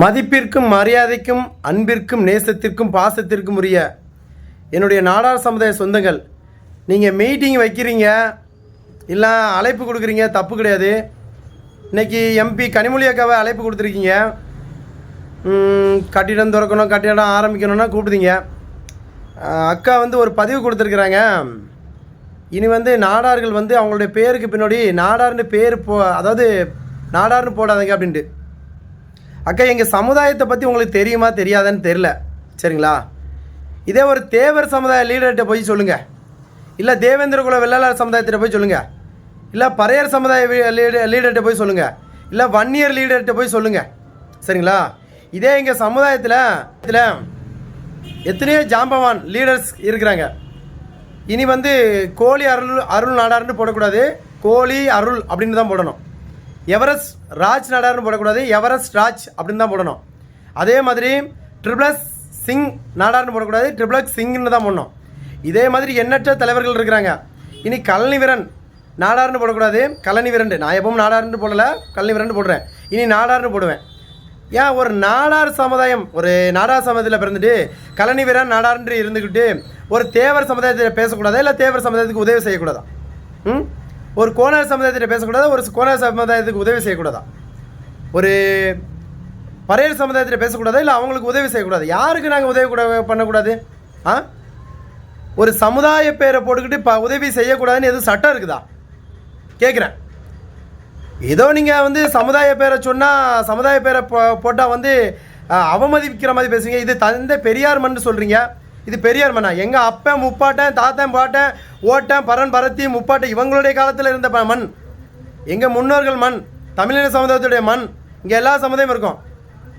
மதிப்பிற்கும் மரியாதைக்கும் அன்பிற்கும் நேசத்திற்கும் பாசத்திற்கும் உரிய என்னுடைய நாடார் சமுதாய சொந்தங்கள். நீங்கள் மீட்டிங் வைக்கிறீங்க இல்லை அழைப்பு கொடுக்குறீங்க தப்பு கிடையாது. இன்னைக்கு எம்பி கனிமொழி அக்காவை அழைப்பு கொடுத்துருக்கீங்க. கட்டிடம் திறக்கணும் கட்டிடம் ஆரம்பிக்கணும்னா கூப்பிடுதீங்க. அக்கா வந்து ஒரு பதிவு கொடுத்துருக்குறாங்க. இனி வந்து நாடார்கள் வந்து அவங்களுடைய பேருக்கு பின்னாடி நாடார்னு பேர் போ அதாவது நாடார்னு போடாதீங்க அப்படின்ட்டு. அக்கா எங்கள் சமுதாயத்தை பற்றி உங்களுக்கு தெரியுமா தெரியாதான்னு தெரில சரிங்களா? இதே ஒரு தேவர் சமுதாய லீடர்கிட்ட போய் சொல்லுங்கள் இல்லை தேவேந்திர குல வெள்ளாளர் சமுதாயத்திட்ட போய் சொல்லுங்கள் இல்லை பறையர் சமுதாய லீடர் லீடர்கிட்ட போய் சொல்லுங்கள் இல்லை வன்னியர் லீடர்கிட்ட போய் சொல்லுங்கள் சரிங்களா? இதே எங்கள் சமுதாயத்தில் இதில் எத்தனையோ ஜாம்பவான் லீடர்ஸ் இருக்கிறாங்க. இனி வந்து கோழி அருள் அருள் நாடாருன்னு போடக்கூடாது. கோழி அருள் அப்படின்னு தான் போடணும். எவரெஸ்ட் ராஜ் நாடார்னு போடக்கூடாது எவரெஸ்ட் ராஜ் அப்படின்னு தான் போடணும். அதே மாதிரி ட்ரிபிளஸ் சிங் நாடார்னு போடக்கூடாது ட்ரிபிளக்ஸ் சிங்னு தான் போடணும். இதே மாதிரி எண்ணற்ற தலைவர்கள் இருக்கிறாங்க. இனி கழனி நாடார்னு போடக்கூடாது கழனி நான் எப்பவும் நாடார்னு போடலை கழனி போடுறேன். இனி நாடார்னு போடுவேன். ஏன் ஒரு நாடார் சமுதாயம் ஒரு நாடார் சமுதாயத்தில் பிறந்துட்டு கழனி வீரன் நாடார்ன்று இருந்துக்கிட்டு ஒரு தேவர் சமுதாயத்தில் பேசக்கூடாதா இல்லை தேவர் சமுதாயத்துக்கு உதவி செய்யக்கூடாதா? ம்? ஒரு கோனார் சமுதாயத்தில் பேசக்கூடாது? ஒரு கோனார் சமுதாயத்துக்கு உதவி செய்யக்கூடாதா? ஒரு பறையர் சமுதாயத்தில் பேசக்கூடாதா? இல்லை அவங்களுக்கு உதவி செய்யக்கூடாது? யாருக்கு நாங்கள் உதவி கூட பண்ணக்கூடாது? ஆ? ஒரு சமுதாய பேரை போட்டுக்கிட்டு இப்போ உதவி செய்யக்கூடாதுன்னு எதுவும் சட்டம் இருக்குதா? கேட்குறேன் ஏதோ நீங்கள் வந்து சமுதாய பேரை சொன்னால் சமுதாய பேரை போ போட்டால் வந்து அவமதிக்கிற மாதிரி பேசுவீங்க. இது தந்தை பெரியார் மண் சொல்கிறீங்க இது பெரியார் மண்ணா எங்கள் அப்பன் முப்பாட்டன் தாத்தன் பாட்டன் ஓட்டன் பரன் பரத்தி முப்பாட்டன் இவங்களுடைய காலத்தில் இருந்த மண். எங்கள் முன்னோர்கள் மண். தமிழின சமுதாயத்துடைய மண். இங்கே எல்லா சமுதாயம் இருக்கும்.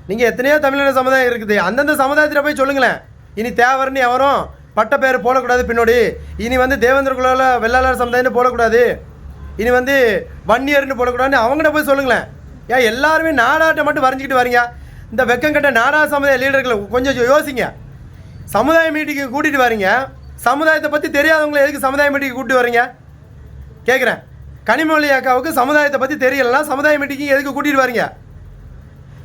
நீங்கள் எத்தனையோ தமிழின சமுதாயம் இருக்குது. அந்தந்த சமுதாயத்தில் போய் சொல்லுங்களேன். இனி தேவர்னு எவரும் பட்ட பேர் போடக்கூடாது பின்னாடி. இனி வந்து தேவேந்திர குலால வெள்ளாளர் சமுதாயம்னு போடக்கூடாது. இனி வந்து வன்னியர்னு போடக்கூடாதுன்னு அவங்கள்ட்ட போய் சொல்லுங்களேன். ஏன் எல்லாருமே நாடாட்டை மட்டும் வரைஞ்சிக்கிட்டு வரீங்க? இந்த வெக்கங்கட்ட நாடா சமுதாய லீடர்களை கொஞ்சம் யோசிங்க. சமுதாய மீட்டிங்கு கூட்டிகிட்டு வரீங்க. சமுதாயத்தை பற்றி தெரியாதவங்களை எதுக்கு சமுதாய மீட்டிங்கு கூப்பிட்டு வரீங்க? கேட்குறேன் கனிமொழி அக்காவுக்கு சமுதாயத்தை பற்றி தெரியலன்னா சமுதாய மீட்டிங்கு எதுக்கு கூட்டிகிட்டு வரீங்க?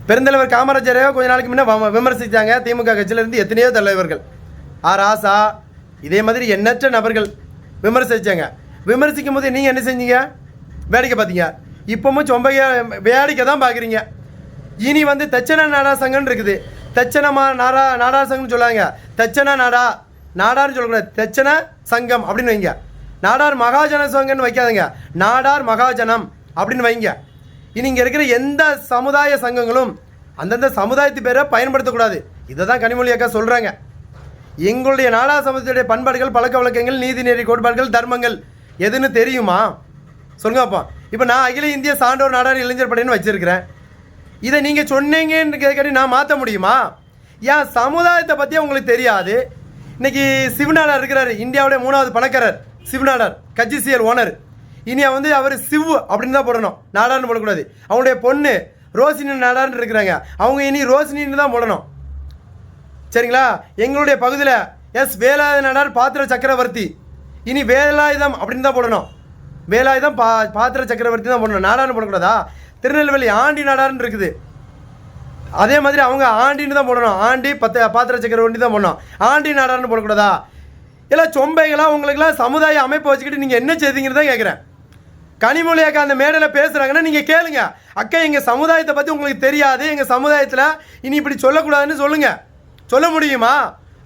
பெருந்தலைவர் காமராஜரை கொஞ்ச நாளைக்கு முன்னே வ- விமர்சித்தாங்க திமுக கட்சியிலேருந்து எத்தனையோ தலைவர்கள். ஆர் ஆசா இதே மாதிரி எண்ணற்ற நபர்கள் விமர்சித்தாங்க விமர்சிக்கும் போது நீங்கள் என்ன செஞ்சீங்க? வேடிக்கை பார்த்தீங்க. இப்பவும் சொம்பைய வேடிக்கை தான் பார்க்குறீங்க. இனி வந்து தச்சன நாடா சங்கம்னு இருக்குது. தச்சனமா நாடா நாடார் சங்கம்னு சொல்லுவாங்க தச்சன நாடா நாடார்னு சொல்லக்கூடாது. தச்சன சங்கம் அப்படின்னு வைங்க. நாடார் மகாஜன சங்கம்னு வைக்காதீங்க. நாடார் மகாஜனம் அப்படின்னு வைங்க. இனி இங்கே இருக்கிற எந்த சமுதாய சங்கங்களும் அந்தந்த சமுதாயத்து பேரை பயன்படுத்தக்கூடாது. இதை தான் கனிமொழி அக்கா சொல்கிறாங்க எங்களுடைய நாடா சமுதாயத்துடைய பண்பாடுகள் பழக்க வழக்கங்கள் நீதிநெறி கோட்பாடுகள் தர்மங்கள் எதுன்னு தெரியுமா? சொல்லுங்க அப்போ. இப்போ நான் அகில இந்திய சான்றோர் நாடார் இளைஞர் படைன்னு வச்சுருக்கிறேன். இதை நீங்கள் சொன்னீங்கன்னு கேட்கறி நான் மாற்ற முடியுமா? ஏன் சமுதாயத்தை பற்றி உங்களுக்கு தெரியாது. இன்னைக்கு சிவநாடர் இருக்கிறார். இந்தியாவுடைய மூணாவது பணக்காரர் சிவநாடார் கட்சிசியல் ஓனர் இனி வந்து அவர் சிவ் அப்படின்னு தான் போடணும். நாடார்னு போடக்கூடாது. அவங்களுடைய பொண்ணு ரோசினி நாடார்னு இருக்கிறாங்க. அவங்க இனி ரோசினின்னு தான் போடணும். சரிங்களா? எங்களுடைய பகுதியில் எஸ் வேலாயுத நாடார் பாத்திர சக்கரவர்த்தி. இனி வேலாயுதம் அப்படின்னு தான் போடணும். வேலாயுதம் பா பாத்திர சக்கரவர்த்தி தான் போடணும். நாடார்னு போடக்கூடாதா? திருநெல்வேலி ஆண்டி நாடார்னு இருக்குது. அதே மாதிரி அவங்க ஆண்டின்னு தான் போடணும். ஆண்டி பத்த பாத்திர சக்கரவர்த்தி தான் போடணும். ஆண்டி நாடார்னு போடக்கூடாதா? இல்லை சொம்பைகளாக உங்களுக்குலாம் சமுதாய அமைப்பை வச்சுக்கிட்டு நீங்கள் என்ன செய்தீங்கன்னு தான் கேட்குறேன் கனிமொழி அக்கா அந்த மேடையில் பேசுகிறாங்கன்னா நீங்கள் கேளுங்க. அக்கா எங்கள் சமுதாயத்தை பற்றி உங்களுக்கு தெரியாது. எங்கள் சமுதாயத்தில் இனி இப்படி சொல்லக்கூடாதுன்னு சொல்லுங்கள் சொல்ல முடியுமா?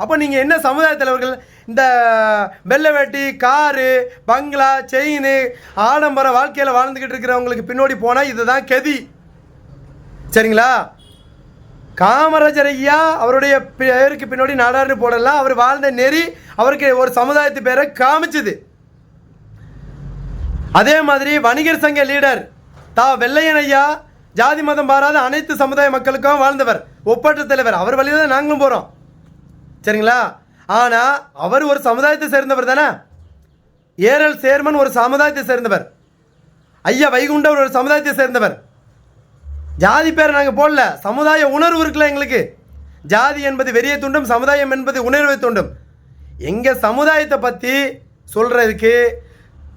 அப்போ நீங்கள் என்ன சமுதாய தலைவர்கள்? இந்த வெள்ளை வேட்டி காரு பங்களா செயின் ஆடம்பர வாழ்க்கையில் வாழ்ந்துக்கிட்டு இருக்கிறவங்களுக்கு பின்னாடி போனால் இதுதான் கதி. சரிங்களா? காமராஜர் ஐயா அவருடைய பேருக்கு பின்னாடி நாடார்னு போடலாம். அவர் வாழ்ந்த நெறி அவருக்கு ஒரு சமுதாயத்து பேரை காமிச்சுது. அதே மாதிரி வணிகர் சங்க லீடர் தா. வெள்ளையன் ஐயா ஜாதி மதம் பாராத அனைத்து சமுதாய மக்களுக்கும் வாழ்ந்தவர் ஒப்பற்ற தலைவர். அவர் வழியில தான் நாங்களும் போகிறோம் சரிங்களா? ஆனால் அவர் ஒரு சமுதாயத்தை சேர்ந்தவர் தானே? ஏரல் சேர்மன் ஒரு சமுதாயத்தை சேர்ந்தவர். ஐயா வைகுண்டவர் ஒரு சமுதாயத்தை சேர்ந்தவர். ஜாதி பேரை நாங்கள் போடல. சமுதாய உணர்வு இருக்குல்ல எங்களுக்கு. ஜாதி என்பது வெறிய தூண்டும் சமுதாயம் என்பது உணர்வை தூண்டும். எங்கள் சமுதாயத்தை பற்றி சொல்கிறதுக்கு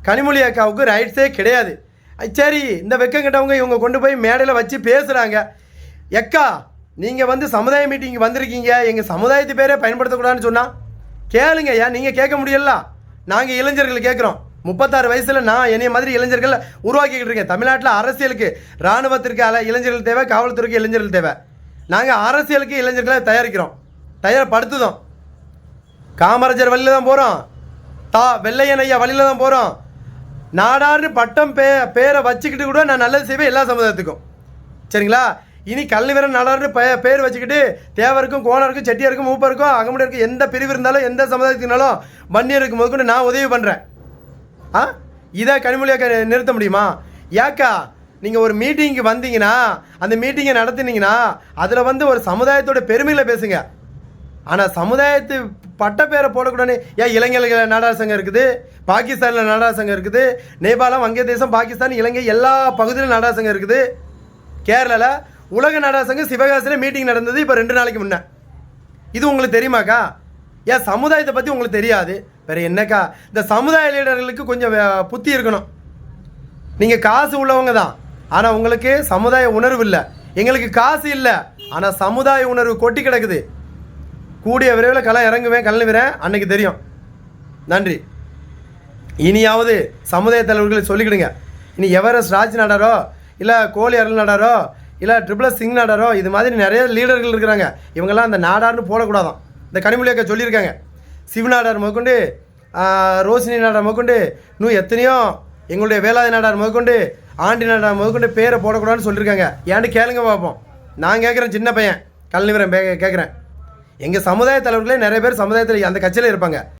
கனிமொழி அக்காவுக்கு ரைட்ஸே கிடையாது. சரி இந்த வெக்கம் கெட்டவங்க இவங்க கொண்டு போய் மேடையில் வச்சு பேசுகிறாங்க எக்கா நீங்கள் வந்து சமுதாய மீட்டிங் வந்திருக்கீங்க. எங்கள் சமுதாயத்து பேரே பயன்படுத்தக்கூடாதுன்னு சொன்னால் கேளுங்க ஐயா நீங்கள் கேட்க முடியல. நாங்கள் இளைஞர்கள் கேட்குறோம். முப்பத்தாறு வயசில் நான் என்னைய மாதிரி இளைஞர்கள் உருவாக்கிக்கிட்டு இருக்கேன். தமிழ்நாட்டில் அரசியலுக்கு இராணுவத்திற்கு அல இளைஞர்கள் தேவை காவல்துறைக்கு இளைஞர்கள் தேவை. நாங்கள் அரசியலுக்கு இளைஞர்களை தயாரிக்கிறோம். தயார்படுத்துதோம். காமராஜர் வழியில் தான் போகிறோம் தா வெள்ளையன் ஐயா வழியில் தான் போகிறோம் நாடார்னு பட்டம் பே பேரை வச்சுக்கிட்டு கூட நான் நல்லது செய்வேன் எல்லா சமுதாயத்துக்கும். சரிங்களா? இனி கல்விரன் நாடார்னு பெ பேர் வச்சுக்கிட்டு தேவருக்கும் கோணருக்கும் செட்டியாருக்கும் மூப்பருக்கும் அகமுடியருக்கும் எந்த பிரிவு இருந்தாலும் எந்த சமுதாயத்துக்குனாலும் வன்னியருக்கு முதற்கொண்டு நான் உதவி பண்ணுறேன் ஆ? இதை கனிமொழியாக நிறுத்த முடியுமா? ஏக்கா நீங்கள் ஒரு மீட்டிங்க்கு வந்தீங்கன்னா அந்த மீட்டிங்கை நடத்தினீங்கன்னா அதில் வந்து ஒரு சமுதாயத்தோட பெருமைகளை பேசுங்க. ஆனால் சமுதாயத்து பட்டப்பேரை போடக்கூடாது ஏன் இளைஞர்கள் நாடார் சங்கம் இருக்குது? பாகிஸ்தானில் நாடார் சங்கம் இருக்குது. நேபாளம் வங்கதேசம் பாகிஸ்தான் இலங்கை எல்லா பகுதியிலும் நாடார் சங்கம் இருக்குது. கேரளாவில் உலக நாடார் சங்கம் சிவகாசியில் மீட்டிங் நடந்தது இப்போ ரெண்டு நாளைக்கு முன்னே. இது உங்களுக்கு தெரியுமாக்கா? ஏன் சமுதாயத்தை பற்றி உங்களுக்கு தெரியாது? வேற என்னக்கா? இந்த சமுதாய லீடர்களுக்கு கொஞ்சம் புத்தி இருக்கணும். நீங்கள் காசு உள்ளவங்க தான். ஆனால் உங்களுக்கு சமுதாய உணர்வு இல்லை. எங்களுக்கு காசு இல்லை. ஆனால் சமுதாய உணர்வு கொட்டி கிடக்குது. கூடிய விரைவில் களம் இறங்குவேன் கலந்துவேன் அன்னைக்கு தெரியும். நன்றி. இனியாவது சமுதாய தலைவர்களை சொல்லிக்கிடுங்க. இனி எவரெஸ்ட் ராஜ் நடாரோ இல்லை கோழி அருள் நடாரோ இல்லை ட்ரிபிள் சிங் நாடாரோ இது மாதிரி நிறைய லீடர்கள் இருக்கிறாங்க. இவங்கெல்லாம் அந்த நாடார்னு போடக்கூடாதான். இந்த கனிமொழியக்கா சொல்லியிருக்காங்க. சிவநாடார் முதற்கொண்டு ரோஷினி நாடார் முதற்கொண்டு இன்னும் எத்தனையோ எங்களுடைய வேளாதி நாடார் முதற்கொண்டு ஆண்டி நாடார் முதற்கொண்டு பேரை போடக்கூடாதுன்னு சொல்லியிருக்காங்க. ஏன்ட்டு கேளுங்க பார்ப்போம் நான் கேட்குறேன் சின்ன பையன். கல்நிவரம் கேட்குறேன் எங்கள் சமுதாய தலைவர்களே நிறைய பேர் சமுதாயத்தில் அந்த கட்சியில் இருப்பாங்க.